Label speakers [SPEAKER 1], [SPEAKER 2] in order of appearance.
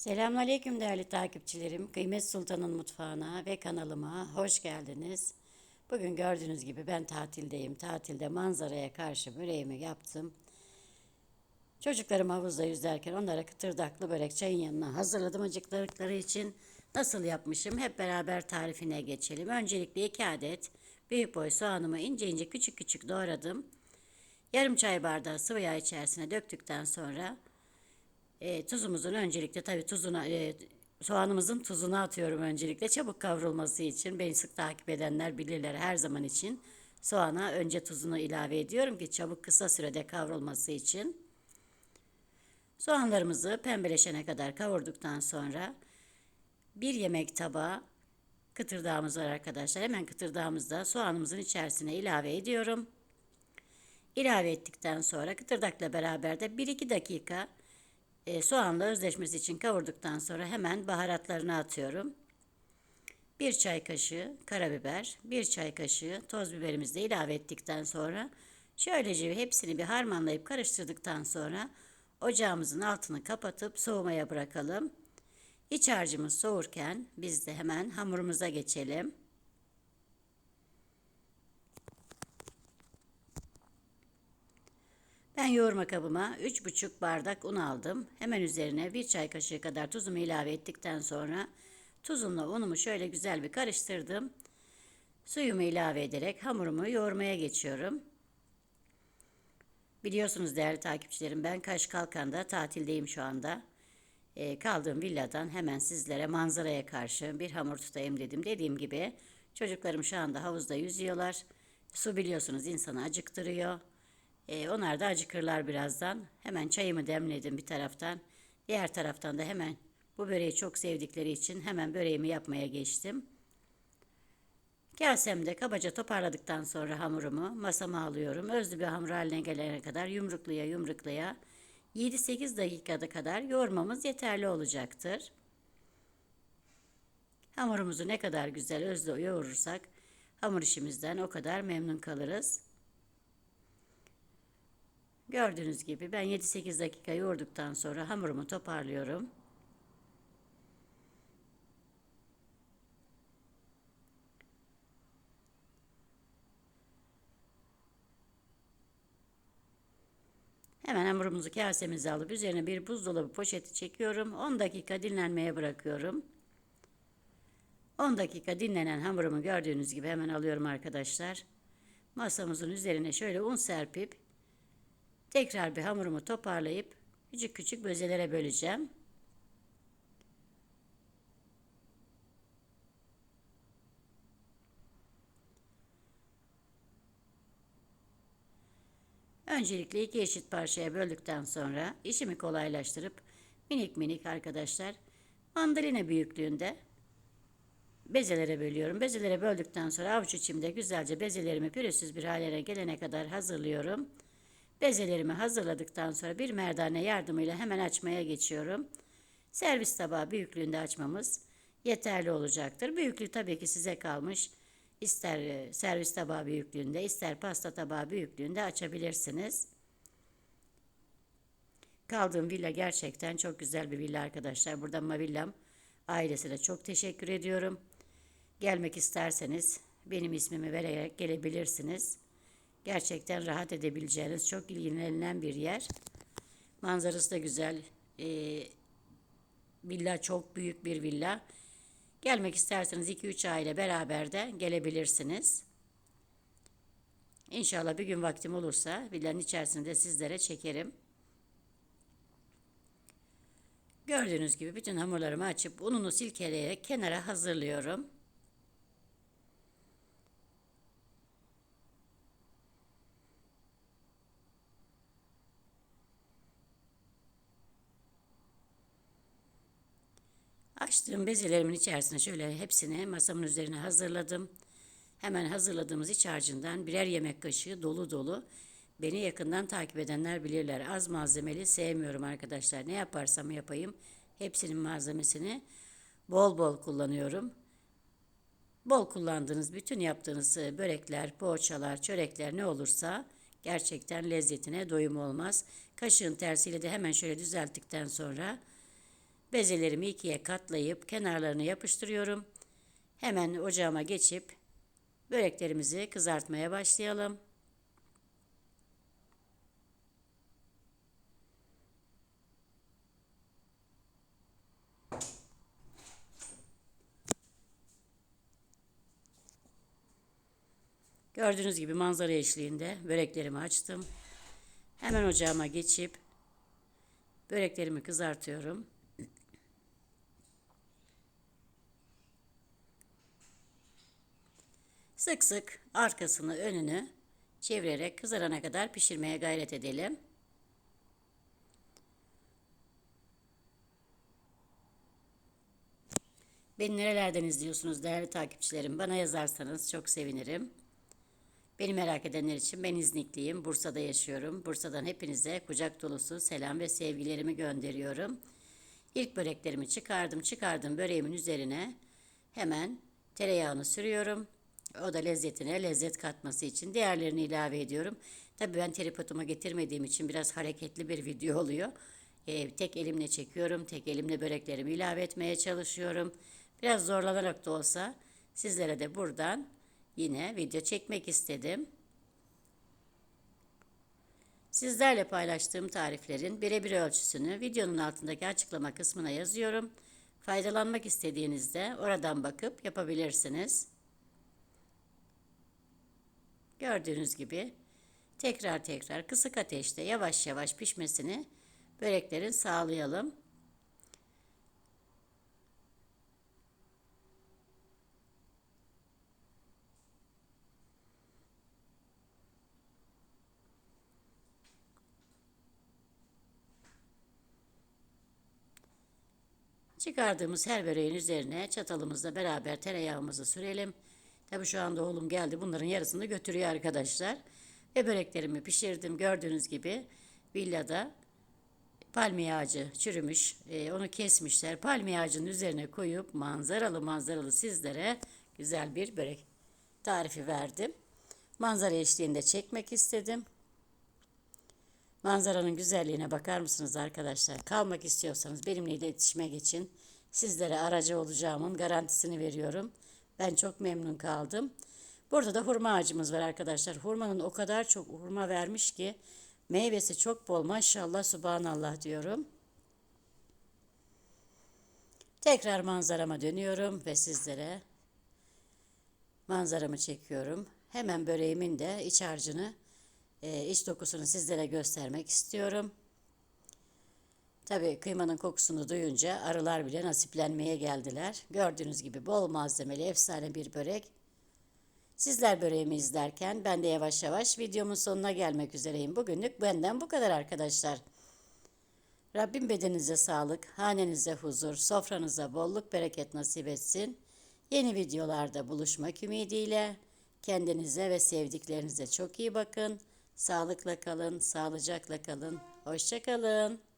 [SPEAKER 1] Selamünaleyküm değerli takipçilerim. Kıymet Sultan'ın mutfağına ve kanalıma hoş geldiniz. Bugün gördüğünüz gibi ben tatildeyim. Tatilde manzaraya karşı böreğimi yaptım. Çocuklarım havuzda yüzerken onlara kıtırdaklı börek çayın yanına hazırladım acıkları için. Nasıl yapmışım hep beraber tarifine geçelim. Öncelikle 2 adet büyük boy soğanımı ince ince küçük küçük doğradım. Yarım çay bardağı sıvı yağ içerisine döktükten sonra e, tuzumuzun öncelikle tabii tuzuna e, soğanımızın tuzunu atıyorum öncelikle çabuk kavrulması için. Beni sık takip edenler bilirler her zaman için. Soğana önce tuzunu ilave ediyorum ki çabuk kısa sürede kavrulması için. Soğanlarımızı pembeleşene kadar kavurduktan sonra bir yemek tabağı kıtırdağımız var arkadaşlar. Hemen kıtırdağımızda soğanımızın içerisine ilave ediyorum. İlave ettikten sonra kıtırdakla beraber de 1-2 dakika e, soğanla özleşmesi için kavurduktan sonra hemen baharatlarını atıyorum. Bir çay kaşığı karabiber, bir çay kaşığı toz biberimizi de ilave ettikten sonra şöylece hepsini bir harmanlayıp karıştırdıktan sonra ocağımızın altını kapatıp soğumaya bırakalım. İç harcımız soğurken biz de hemen hamurumuza geçelim. Ben yoğurma kabıma 3,5 bardak un aldım. Hemen üzerine bir çay kaşığı kadar tuzumu ilave ettikten sonra tuzumla unumu şöyle güzel bir karıştırdım. Suyumu ilave ederek hamurumu yoğurmaya geçiyorum. Biliyorsunuz değerli takipçilerim ben Kaş Kalkan'da tatildeyim şu anda. E, kaldığım villadan hemen sizlere manzaraya karşı bir hamur tutayım dedim. Dediğim gibi çocuklarım şu anda havuzda yüzüyorlar. Su biliyorsunuz insanı acıktırıyor. E, onlar da acıkırlar birazdan. Hemen çayımı demledim bir taraftan. Diğer taraftan da hemen bu böreği çok sevdikleri için hemen böreğimi yapmaya geçtim. Kasemde kabaca toparladıktan sonra hamurumu masama alıyorum. Özlü bir hamur haline gelene kadar yumrukluya yumrukluya 7-8 dakikada kadar yoğurmamız yeterli olacaktır. Hamurumuzu ne kadar güzel özlü yoğurursak hamur işimizden o kadar memnun kalırız. Gördüğünüz gibi ben 7-8 dakika yoğurduktan sonra hamurumu toparlıyorum. Hemen hamurumuzu kasemize alıp üzerine bir buzdolabı poşeti çekiyorum. 10 dakika dinlenmeye bırakıyorum. 10 dakika dinlenen hamurumu gördüğünüz gibi hemen alıyorum arkadaşlar. Masamızın üzerine şöyle un serpip tekrar bir hamurumu toparlayıp küçük küçük bezelere böleceğim. Öncelikle iki eşit parçaya böldükten sonra işimi kolaylaştırıp minik minik arkadaşlar mandalina büyüklüğünde bezelere bölüyorum. Bezelere böldükten sonra avuç içimde güzelce bezelerimi pürüzsüz bir hale gelene kadar hazırlıyorum. Bezelerimi hazırladıktan sonra bir merdane yardımıyla hemen açmaya geçiyorum. Servis tabağı büyüklüğünde açmamız yeterli olacaktır. Büyüklüğü tabii ki size kalmış. İster e, servis tabağı büyüklüğünde, ister pasta tabağı büyüklüğünde açabilirsiniz. Kaldığım villa gerçekten çok güzel bir villa arkadaşlar. Burada Mavillam ailesine çok teşekkür ediyorum. Gelmek isterseniz benim ismimi vererek gelebilirsiniz. Gerçekten rahat edebileceğiniz çok ilgilenilen bir yer. Manzarası da güzel. Ee, villa çok büyük bir villa. Gelmek isterseniz 2-3 aile beraber de gelebilirsiniz. İnşallah bir gün vaktim olursa villanın içerisinde sizlere çekerim. Gördüğünüz gibi bütün hamurlarımı açıp ununu silkeleyerek kenara hazırlıyorum. Açtığım bezelerimin içerisine şöyle hepsini masamın üzerine hazırladım. Hemen hazırladığımız iç harcından birer yemek kaşığı dolu dolu. Beni yakından takip edenler bilirler. Az malzemeli sevmiyorum arkadaşlar. Ne yaparsam yapayım hepsinin malzemesini bol bol kullanıyorum. Bol kullandığınız bütün yaptığınız börekler, poğaçalar, çörekler ne olursa gerçekten lezzetine doyum olmaz. Kaşığın tersiyle de hemen şöyle düzelttikten sonra Bezelerimi ikiye katlayıp kenarlarını yapıştırıyorum. Hemen ocağıma geçip böreklerimizi kızartmaya başlayalım. Gördüğünüz gibi manzara eşliğinde böreklerimi açtım. Hemen ocağıma geçip böreklerimi kızartıyorum. Sık sık arkasını önünü çevirerek kızarana kadar pişirmeye gayret edelim. Beni nerelerden izliyorsunuz değerli takipçilerim? Bana yazarsanız çok sevinirim. Beni merak edenler için ben İznikliyim. Bursa'da yaşıyorum. Bursa'dan hepinize kucak dolusu selam ve sevgilerimi gönderiyorum. İlk böreklerimi çıkardım. Çıkardım böreğimin üzerine hemen tereyağını sürüyorum. O da lezzetine lezzet katması için diğerlerini ilave ediyorum. Tabii ben tripoduma getirmediğim için biraz hareketli bir video oluyor. Ee, tek elimle çekiyorum. Tek elimle böreklerimi ilave etmeye çalışıyorum. Biraz zorlanarak da olsa sizlere de buradan yine video çekmek istedim. Sizlerle paylaştığım tariflerin birebir ölçüsünü videonun altındaki açıklama kısmına yazıyorum. Faydalanmak istediğinizde oradan bakıp yapabilirsiniz. Gördüğünüz gibi tekrar tekrar kısık ateşte yavaş yavaş pişmesini böreklerin sağlayalım. Çıkardığımız her böreğin üzerine çatalımızla beraber tereyağımızı sürelim. Tabi şu anda oğlum geldi bunların yarısını götürüyor arkadaşlar. Ve böreklerimi pişirdim gördüğünüz gibi villada palmiye ağacı çürümüş. E, onu kesmişler. Palmiye ağacının üzerine koyup manzaralı manzaralı sizlere güzel bir börek tarifi verdim. Manzara eşliğinde çekmek istedim. Manzaranın güzelliğine bakar mısınız arkadaşlar? Kalmak istiyorsanız benimle iletişime geçin. Sizlere aracı olacağımın garantisini veriyorum. Ben çok memnun kaldım. Burada da hurma ağacımız var arkadaşlar. Hurmanın o kadar çok hurma vermiş ki meyvesi çok bol maşallah subhanallah diyorum. Tekrar manzarama dönüyorum ve sizlere manzaramı çekiyorum. Hemen böreğimin de iç harcını e, iç dokusunu sizlere göstermek istiyorum. Tabii kıymanın kokusunu duyunca arılar bile nasiplenmeye geldiler. Gördüğünüz gibi bol malzemeli efsane bir börek. Sizler böreğimi izlerken ben de yavaş yavaş videomun sonuna gelmek üzereyim. Bugünlük benden bu kadar arkadaşlar. Rabbim bedeninize sağlık, hanenize huzur, sofranıza bolluk bereket nasip etsin. Yeni videolarda buluşmak ümidiyle kendinize ve sevdiklerinize çok iyi bakın. Sağlıkla kalın, sağlıcakla kalın. Hoşça kalın.